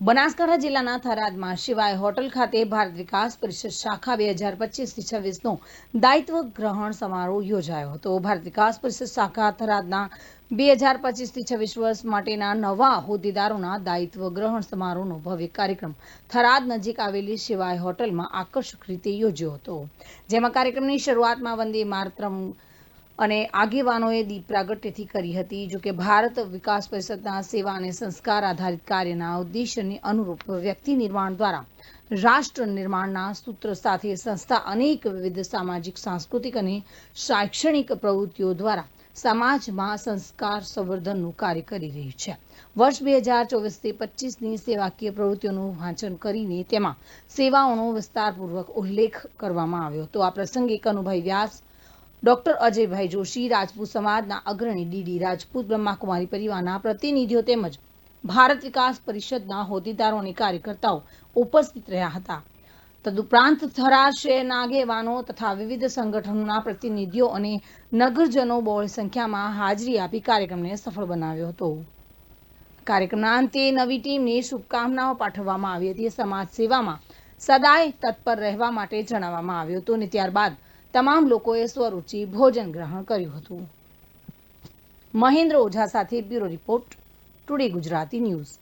બનાસકાંઠા જિલ્લાના થરાદમાં શિવાય હોટલ ખાતે ભારત વિકાસ પરિષદ શાખા બે હજાર પચીસથી છવ્વીસનો દાયિત્વ ગ્રહણ સમારોહ યોજાયો હતો. ભારત વિકાસ પરિષદ શાખા થરાદના બે હજાર પચીસથી છવ્વીસ વર્ષ માટેના નવા હોદ્દેદારોના દાયિત્વ ગ્રહણ સમારોહનો ભવ્ય કાર્યક્રમ થરાદ નજીક આવેલી શિવાય હોટલમાં આકર્ષક રીતે યોજ્યો હતો. જેમાં કાર્યક્રમની શરૂઆતમાં વંદે માતરમ અને આગેવાનોએ દીપ પ્રાગટ્યથી કરી હતી, જો કે ભારત વિકાસ પરિષદના સેવા અને સંસ્કાર આધારિત કાર્યના ઉદ્દેશ્યને અનુરૂપ વ્યક્તિ નિર્માણ દ્વારા રાષ્ટ્ર નિર્માણના સૂત્ર સાથે સંસ્થા અનેક વિવિધ સામાજિક, સાંસ્કૃતિક અને શૈક્ષણિક પ્રવૃત્તિઓ દ્વારા સમાજમાં સંસ્કાર સંવર્ધનનું કાર્ય કરી રહી છે. વર્ષ બે હજાર ચોવીસથી પચીસની સેવાકીય પ્રવૃત્તિઓનું વાંચન કરીને તેમાં સેવાઓનો વિસ્તારપૂર્વક ઉલ્લેખ કરવામાં આવ્યો હતો. આ પ્રસંગે કનુભાઈ વ્યાસ ડોક્ટર અજયભાઈ જોશી, રાજપૂત સમાજના અગ્રણી ડીડી રાજપૂત, બ્રહ્માકુમારી પરિવારના પ્રતિનિધિઓ તેમજ ભારત વિકાસ પરિષદના હોદ્દેદારો અને કાર્યકર્તાઓ ઉપસ્થિત રહ્યા હતા. તદુપરાંત થરાદ શહેરના આગેવાનો તથા વિવિધ સંગઠનોના પ્રતિનિધિઓ અને નગરજનો બહોળી સંખ્યામાં હાજરી આપી કાર્યક્રમને સફળ બનાવ્યો હતો. કાર્યક્રમના અંતે નવી ટીમને શુભકામનાઓ પાઠવવામાં આવી હતી. સમાજ સેવામાં સદાય તત્પર રહેવા માટે જણાવવામાં આવ્યું હતું અને ત્યારબાદ તમામ લોકોએ સ્વરૂચિ ભોજન ગ્રહણ કર્યું હતું. મહેન્દ્ર ઓઝા સાથે bureau report, today Gujarati news.